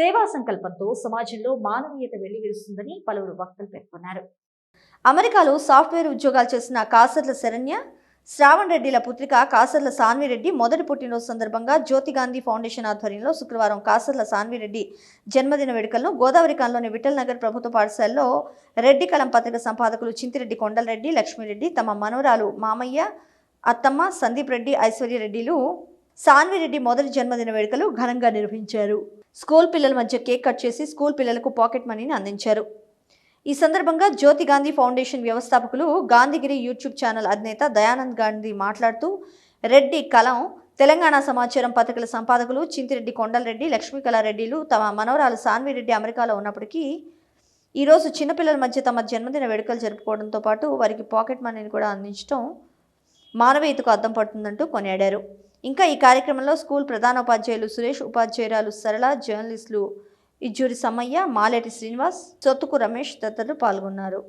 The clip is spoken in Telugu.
సేవా సంకల్పంతో సమాజంలో మానవీయత వెల్లివిరుస్తుందని పలువురు వక్తలు పేర్కొన్నారు. అమెరికాలో సాఫ్ట్వేర్ ఉద్యోగాలు చేసిన కాసర్ల శరణ్య శ్రావణ్ రెడ్డిల పుత్రిక కాసర్ల సాన్విరెడ్డి మొదటి పుట్టినరోజు సందర్భంగా జ్యోతి గాంధీ ఫౌండేషన్ ఆధ్వర్యంలో శుక్రవారం కాసర్ల సాన్విరెడ్డి జన్మదిన వేడుకలను గోదావరి కాలంలోని విఠల్ నగర్ ప్రభుత్వ పాఠశాలలో రెడ్డి కలం పత్రిక సంపాదకులు చింతిరెడ్డి కొండలరెడ్డి లక్ష్మీరెడ్డి తమ మనవరాలు మామయ్య అత్తమ్మ సందీప్ రెడ్డి ఐశ్వర్యరెడ్డిలు సాన్విరెడ్డి మొదటి జన్మదిన వేడుకలు ఘనంగా నిర్వహించారు. స్కూల్ పిల్లల మధ్య కేక్ కట్ చేసి స్కూల్ పిల్లలకు పాకెట్ మనీని అందించారు. ఈ సందర్భంగా జ్యోతి గాంధీ ఫౌండేషన్ వ్యవస్థాపకులు గాంధీగిరి యూట్యూబ్ ఛానల్ అధినేత దయానంద్ గాంధీ మాట్లాడుతూ రెడ్డి కలం తెలంగాణ సమాచారం పత్రికల సంపాదకులు చింతిరెడ్డి కొండలరెడ్డి లక్ష్మీకళారెడ్డిలు తమ మనవరాలు సాన్విరెడ్డి అమెరికాలో ఉన్నప్పటికీ ఈరోజు చిన్నపిల్లల మధ్య తమ జన్మదిన వేడుకలు జరుపుకోవడంతో పాటు వారికి పాకెట్ మనీని కూడా అందించడం మానవీయతకు అద్దం పడుతుందంటూ కొనియాడారు. ఇంకా ఈ కార్యక్రమంలో స్కూల్ ప్రధానోపాధ్యాయులు సురేష్ ఉపాధ్యాయురాలు సరళ జర్నలిస్టులు ఇజ్జూరి సమ్మయ్య మాలేటి శ్రీనివాస్ సొత్తుకు రమేష్ తదితరులు పాల్గొన్నారు.